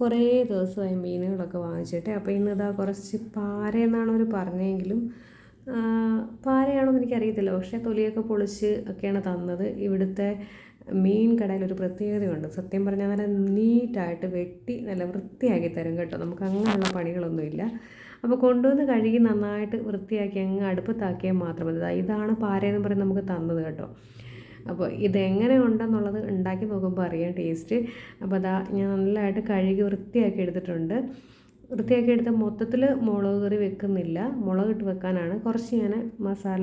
കുറേ ദിവസമായി മീനുകളൊക്കെ വാങ്ങിച്ചിട്ട് അപ്പോൾ ഇന്നിതാ കുറച്ച് പാര എന്നാണ് അവർ പറഞ്ഞതെങ്കിലും പാരയാണോ എന്ന് എനിക്കറിയത്തില്ല. പക്ഷേ തൊലിയൊക്കെ പൊളിച്ച് ഒക്കെയാണ് തന്നത്. ഇവിടുത്തെ മീൻ കടയിൽ ഒരു പ്രത്യേകതയുണ്ട്. സത്യം പറഞ്ഞാൽ നല്ല നീറ്റായിട്ട് വെട്ടി നല്ല വൃത്തിയാക്കി തരും കേട്ടോ. നമുക്ക് അങ്ങനെയുള്ള പണികളൊന്നുമില്ല. അപ്പോൾ കൊണ്ടുവന്ന് കഴുകി നന്നായിട്ട് വൃത്തിയാക്കി അങ്ങ് അടുപ്പത്താക്കിയാൽ മാത്രം മതി. ഇതാണ് പാരയെന്ന് പറഞ്ഞ് നമുക്ക് തന്നത് കേട്ടോ. അപ്പോൾ ഇതെങ്ങനെ ഉണ്ടെന്നുള്ളത് ഉണ്ടാക്കി നോക്കുമ്പോൾ അറിയാം ടേസ്റ്റ്. അപ്പോൾ അതാ ഞാൻ നല്ലതായിട്ട് കഴുകി വൃത്തിയാക്കി എടുത്തിട്ടുണ്ട്. വൃത്തിയാക്കി എടുത്ത മൊത്തത്തിൽ മുളക് കറി വെക്കുന്നില്ല. മുളക് ഇട്ട് വെക്കാനാണ്. കുറച്ച് ഞാൻ മസാല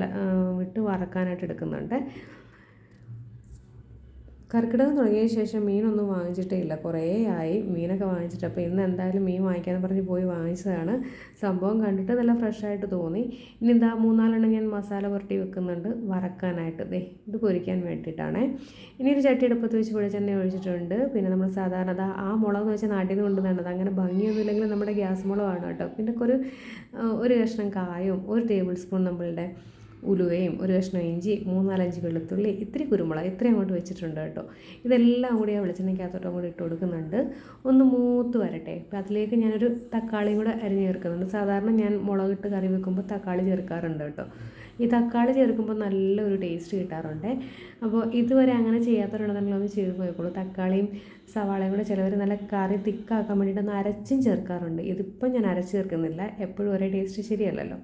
വിട്ട് വറക്കാനായിട്ട് എടുക്കുന്നുണ്ട്. കർക്കിടകം തുടങ്ങിയ ശേഷം മീനൊന്നും വാങ്ങിച്ചിട്ടേ ഇല്ല കുറേ ആയി മീനൊക്കെ വാങ്ങിച്ചിട്ട്. അപ്പോൾ ഇന്ന് എന്തായാലും മീൻ വാങ്ങിക്കാമെന്ന് പറഞ്ഞ് പോയി വാങ്ങിച്ചതാണ്. സംഭവം കണ്ടിട്ട് നല്ല ഫ്രഷായിട്ട് തോന്നി. ഇനി എന്താ മൂന്നാലെണ്ണം ഞാൻ മസാല പുരട്ടി വെക്കുന്നുണ്ട്. വറക്കാനായിട്ട്. ദേ ഇത് പൊരിക്കാൻ വേണ്ടിയിട്ടാണ്. ഇനി ഒരു ചട്ടി എടുപ്പത്ത് വെച്ച് വെളിച്ചെണ്ണ ഒഴിച്ചിട്ടുണ്ട്. പിന്നെ നമ്മൾ സാധാരണ ആ മുളക് എന്ന് വെച്ചാൽ നാട്ടിൽ നിന്ന് കൊണ്ടുവന്നത് അങ്ങനെ ഭംഗിയൊന്നുമില്ലെങ്കിൽ നമ്മുടെ ഗ്യാസ് മുളകാണ് കേട്ടോ. പിന്നെ ഒരു ഒരു കഷ്ണം കായും ഒരു ടേബിൾ സ്പൂൺ നമ്മളുടെ ഉലുവയും ഒരു കഷ്ണം ഇഞ്ചി മൂന്നാലഞ്ച് വെളുത്തുള്ളി ഇത്തിരി കുരുമുളക് ഇത്രയും അങ്ങോട്ട് വെച്ചിട്ടുണ്ട് കേട്ടോ. ഇതെല്ലാം കൂടി ആ വെളിച്ചെണ്ണയ്ക്കകത്തോട്ടും കൂടി ഇട്ട് കൊടുക്കുന്നുണ്ട്. ഒന്ന് മൂത്ത് വരട്ടെ. അപ്പോൾ അതിലേക്ക് ഞാനൊരു തക്കാളിയും കൂടെ അരിഞ്ഞ് ചേർക്കുന്നുണ്ട്. സാധാരണ ഞാൻ മുളകിട്ട് കറി വെക്കുമ്പോൾ തക്കാളി ചേർക്കാറുണ്ട് കേട്ടോ. ഈ തക്കാളി ചേർക്കുമ്പോൾ നല്ലൊരു ടേസ്റ്റ് കിട്ടാറുണ്ട്. അപ്പോൾ ഇതുവരെ അങ്ങനെ ചെയ്യാത്തവരുണ്ടെങ്കിൽ ഒന്ന് ചെയ്ത് പോയിക്കോളൂ തക്കാളിയും സവാളയും കൂടെ ചിലവർ നല്ല കറി തിക്കാക്കാൻ വേണ്ടിയിട്ട് ഒന്ന് അരച്ചും ചേർക്കാറുണ്ട്. ഇതിപ്പം ഞാൻ അരച്ച് ചേർക്കുന്നില്ല. എപ്പോഴും ഒരേ ടേസ്റ്റ് ശരിയല്ലല്ലോ.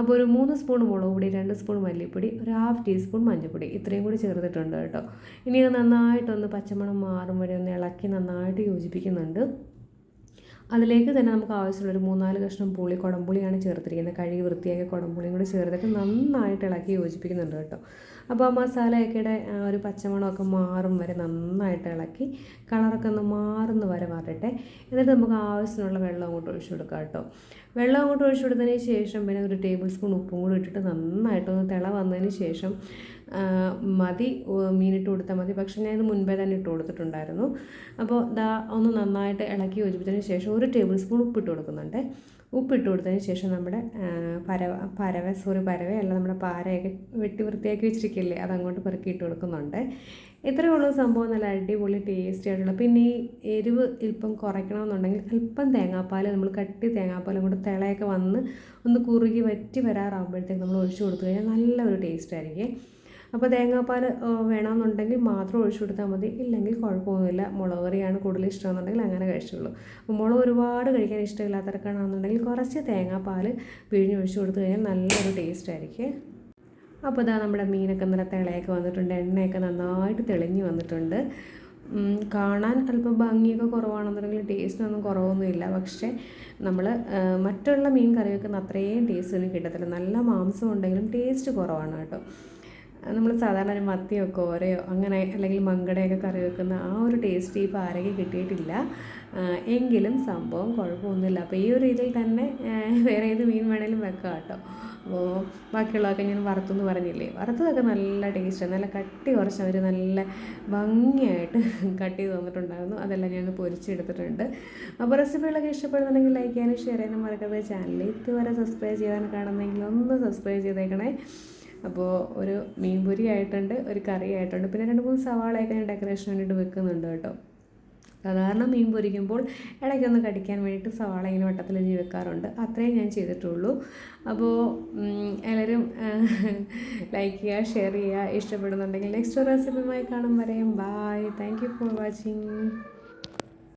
അപ്പോൾ ഒരു മൂന്ന് സ്പൂൺ മുളക് പൊടി രണ്ട് സ്പൂൺ മല്ലിപ്പൊടി ഒരു ഹാഫ് ടീസ്പൂൺ മഞ്ഞൾപ്പൊടി ഇത്രയും കൂടി ചേർത്തിട്ടുണ്ട് കേട്ടോ. ഇനി അത് നന്നായിട്ടൊന്ന് പച്ചമണം മാറും വരെ ഒന്ന് ഇളക്കി നന്നായിട്ട് യോജിപ്പിക്കുന്നുണ്ട്. അതിലേക്ക് തന്നെ നമുക്ക് ആവശ്യമുള്ള ഒരു മൂന്നാൽ കഷ്ണം പുളി കുടംപുളിയാണ് ചേർത്തിരിക്കുന്നത്. കഴുകി വൃത്തിയാക്കിയ കുടംപുളിയും കൂടി ചേർത്തിട്ട് നന്നായിട്ട് ഇളക്കി യോജിപ്പിക്കുന്നുണ്ട് കേട്ടോ. അപ്പോൾ ആ മസാലയൊക്കെ ഒരു പച്ചമണമൊക്കെ മാറും വരെ നന്നായിട്ട് ഇളക്കി കളറൊക്കെ ഒന്ന് മാറുന്ന വരെ മാറട്ടെ. എന്നിട്ട് നമുക്ക് ആവശ്യമുള്ള വെള്ളം അങ്ങോട്ട് ഒഴിച്ചു കൊടുക്കാം കേട്ടോ. വെള്ളം അങ്ങോട്ട് ഒഴിച്ചു കൊടുത്തതിന് ശേഷം പിന്നെ ഒരു ടേബിൾ സ്പൂൺ ഉപ്പും കൂടി ഇട്ടിട്ട് നന്നായിട്ടൊന്ന് തിള വന്നതിന് ശേഷം മതി. മീനിട്ട് കൊടുത്താൽ മതി. പക്ഷേ ഞാൻ ഇത് മുൻപേ തന്നെ ഇട്ട് കൊടുത്തിട്ടുണ്ടായിരുന്നു. അപ്പോൾ ദാ ഒന്ന് നന്നായിട്ട് ഇളക്കി യോജിപ്പിച്ചതിന് ശേഷം ഒരു ടേബിൾ സ്പൂൺ ഉപ്പിട്ട് കൊടുക്കുന്നുണ്ട്. ഉപ്പിട്ട് കൊടുത്തതിന് ശേഷം നമ്മുടെ പരവ പരവ സോറി പരവയല്ല നമ്മുടെ പാരയൊക്കെ വെട്ടി വൃത്തിയാക്കി വെച്ചിരിക്കില്ലേ അതങ്ങോട്ട് പെറുക്കിയിട്ട് കൊടുക്കുന്നുണ്ട്. ഇത്രയേ ഉള്ളൂ സംഭവം. നല്ല അടിപൊളി ടേസ്റ്റി ആയിട്ടുള്ള പിന്നെ ഈ എരിവ് ഇപ്പം കുറയ്ക്കണമെന്നുണ്ടെങ്കിൽ അല്പം തേങ്ങാപ്പാൽ നമ്മൾ കട്ടി തേങ്ങാപ്പാലും കൂടെ തിളയൊക്കെ വന്ന് ഒന്ന് കുറുകി വറ്റി വരാറാകുമ്പോഴത്തേക്ക് നമ്മൾ ഒഴിച്ചു കൊടുത്തു കഴിഞ്ഞാൽ നല്ലൊരു ടേസ്റ്റ് ആയിരിക്കും. അപ്പോൾ തേങ്ങാപ്പാൽ വേണമെന്നുണ്ടെങ്കിൽ മാത്രം ഒഴിച്ചു കൊടുത്താൽ മതി. ഇല്ലെങ്കിൽ കുഴപ്പമൊന്നുമില്ല. മുളക് കറിയാണ് കൂടുതൽ ഇഷ്ടമെന്നുണ്ടെങ്കിൽ അങ്ങനെ കഴിച്ചുള്ളൂ അപ്പോൾ മുളക് ഒരുപാട് കഴിക്കാൻ ഇഷ്ടമില്ലാത്തവർക്കാണെന്നുണ്ടെങ്കിൽ കുറച്ച് തേങ്ങാപ്പാൽ പിഴിഞ്ഞ് ഒഴിച്ചു കൊടുത്തു കഴിഞ്ഞാൽ നല്ലൊരു ടേസ്റ്റ് ആയിരിക്കും. അപ്പോൾ ഇതാ നമ്മുടെ മീനൊക്കെ നല്ല തിളയൊക്കെ വന്നിട്ടുണ്ട്. എണ്ണയൊക്കെ നന്നായിട്ട് തെളിഞ്ഞ് വന്നിട്ടുണ്ട്. കാണാൻ അല്പം ഭംഗിയൊക്കെ കുറവാണെന്നുണ്ടെങ്കിൽ ടേസ്റ്റിനൊന്നും കുറവൊന്നുമില്ല. പക്ഷേ നമ്മൾ മറ്റുള്ള മീൻ കറി അത്രയും ടേസ്റ്റ് ഒന്നും കിട്ടത്തില്ല. നല്ല മാംസം ഉണ്ടെങ്കിലും ടേസ്റ്റ് കുറവാണ് കേട്ടോ. നമ്മൾ സാധാരണ ഒരു മത്തിയോ കോരയോ അങ്ങനെ അല്ലെങ്കിൽ മങ്കടയൊക്കെ കറി വെക്കുന്ന ആ ഒരു ടേസ്റ്റ് ഈ പാരയ്ക്ക് കിട്ടിയിട്ടില്ല. എങ്കിലും സംഭവം കുഴപ്പമൊന്നുമില്ല. അപ്പോൾ ഈ ഒരു ഇതിൽ തന്നെ വേറെ ഏത് മീൻ വേണേലും വെക്കാം കേട്ടോ. അപ്പോൾ ബാക്കിയുള്ളതൊക്കെ ഞാൻ വറുത്തെന്ന് പറഞ്ഞില്ലേ? വറുത്തതൊക്കെ നല്ല ടേസ്റ്റ് നല്ല കട്ടി കുറച്ച് അവർ നല്ല ഭംഗിയായിട്ട് കട്ട് ചെയ്ത് തന്നിട്ടുണ്ടായിരുന്നു. അതെല്ലാം ഞാൻ പൊരിച്ചെടുത്തിട്ടുണ്ട്. അപ്പോൾ റെസിപ്പികളൊക്കെ ഇഷ്ടപ്പെടുന്നുണ്ടെങ്കിൽ ലൈക്ക് ചെയ്യാനും ഷെയർ ചെയ്യാനും മറക്കാതെ ചാനൽ ഇതുവരെ സബ്സ്ക്രൈബ് ചെയ്യാൻ കാണുന്നെങ്കിൽ ഒന്ന് സബ്സ്ക്രൈബ് ചെയ്തേക്കണേ. അപ്പോൾ ഒരു മീൻ പൊരി ആയിട്ടുണ്ട് ഒരു കറി ആയിട്ടുണ്ട്. പിന്നെ രണ്ട് മൂന്ന് സവാളയൊക്കെ ഞാൻ ഡെക്കറേഷൻ വേണ്ടിയിട്ട് വെക്കുന്നുണ്ട് കേട്ടോ. സാധാരണ മീൻ പൊരിക്കുമ്പോൾ ഇടയ്ക്കൊന്ന് കടിക്കാൻ വേണ്ടിയിട്ട് സവാള ഇങ്ങനെ വട്ടത്തിലഞ്ഞ് വെക്കാറുണ്ട്. അത്രയും ഞാൻ ചെയ്തിട്ടുള്ളൂ. അപ്പോൾ എല്ലാവരും ലൈക്ക് ചെയ്യുക ഷെയർ ചെയ്യുക ഇഷ്ടപ്പെടുന്നുണ്ടെങ്കിൽ നെക്സ്റ്റ് റെസിപ്പിയുമായി കാണും വരെയും. Bye thank you for watching